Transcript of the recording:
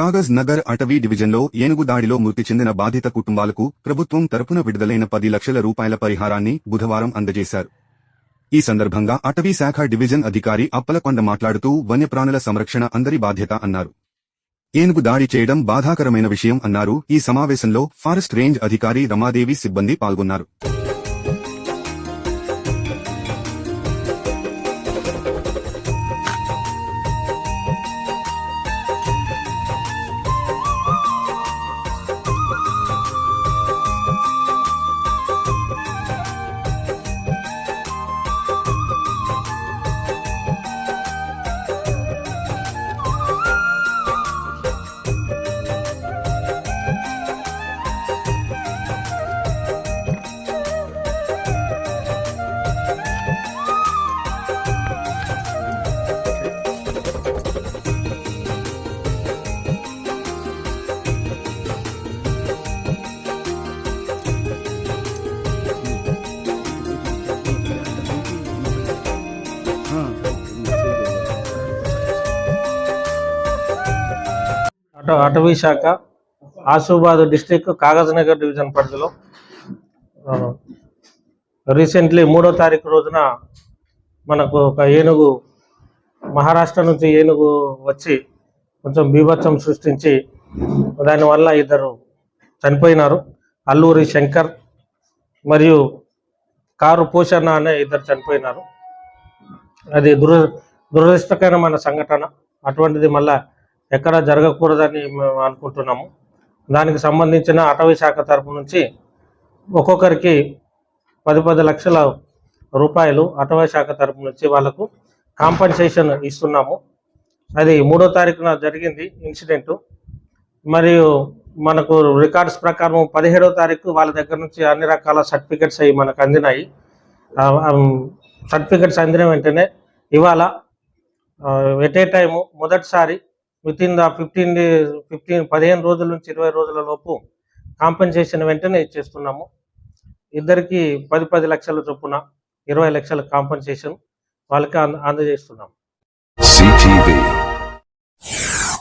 కాగజ్ నగర్ అటవీ డివిజన్లో ఏనుగు దాడిలో మృతి చెందిన బాధిత కుటుంబాలకు ప్రభుత్వం తరపున విడుదలైన పది లక్షల రూపాయల పరిహారాన్ని బుధవారం అందజేశారు. ఈ సందర్భంగా అటవీ శాఖ డివిజన్ అధికారి అప్పలకొండ మాట్లాడుతూ వన్యప్రాణుల సంరక్షణ అందరి బాధ్యత అన్నారు. ఏనుగు దాడి చేయడం బాధాకరమైన విషయం అన్నారు. ఈ సమావేశంలో ఫారెస్ట్ రేంజ్ అధికారి రమాదేవి సిబ్బంది పాల్గొన్నారు. అట అటవీ శాఖ ఆసిఫాబాద్ డిస్టిక్ కాగజ్నగర్ డివిజన్ పరిధిలో రీసెంట్లీ మూడో తారీఖు రోజున మనకు ఒక ఏనుగు మహారాష్ట్ర నుంచి ఏనుగు వచ్చి కొంచెం బీభత్సం సృష్టించి దానివల్ల ఇద్దరు చనిపోయినారు. అల్లూరి శంకర్ మరియు కారు పోషణ అనే ఇద్దరు చనిపోయినారు. అది దుర దురదృష్టకరమైన సంఘటన. అటువంటిది మళ్ళా ఎక్కడ జరగకూడదని మేము అనుకుంటున్నాము. దానికి సంబంధించిన అటవీ శాఖ తరపు నుంచి ఒక్కొక్కరికి పది పది లక్షల రూపాయలు అటవీ శాఖ తరపు నుంచి వాళ్ళకు కాంపన్సేషన్ ఇస్తున్నాము. అది మూడో తారీఖున జరిగింది ఇన్సిడెంట్. మరియు మనకు రికార్డ్స్ ప్రకారం పదిహేడో తారీఖు వాళ్ళ దగ్గర నుంచి అన్ని రకాల సర్టిఫికెట్స్ అవి మనకు అందినాయి. సర్టిఫికెట్స్ అందిన వెంటనే ఇవాళ ఎట్ ఏ టైము మొదటిసారి within the fifteen fifteen పదిహేను రోజుల నుంచి ఇరవై రోజుల లోపు కాంపెన్సేషన్ వెంటనే ఇచ్చేస్తున్నాము. ఇద్దరికి పది పది లక్షల చొప్పున ఇరవై లక్షల కాంపెన్సేషన్ వాళ్ళకి అంద అందజేస్తున్నాము.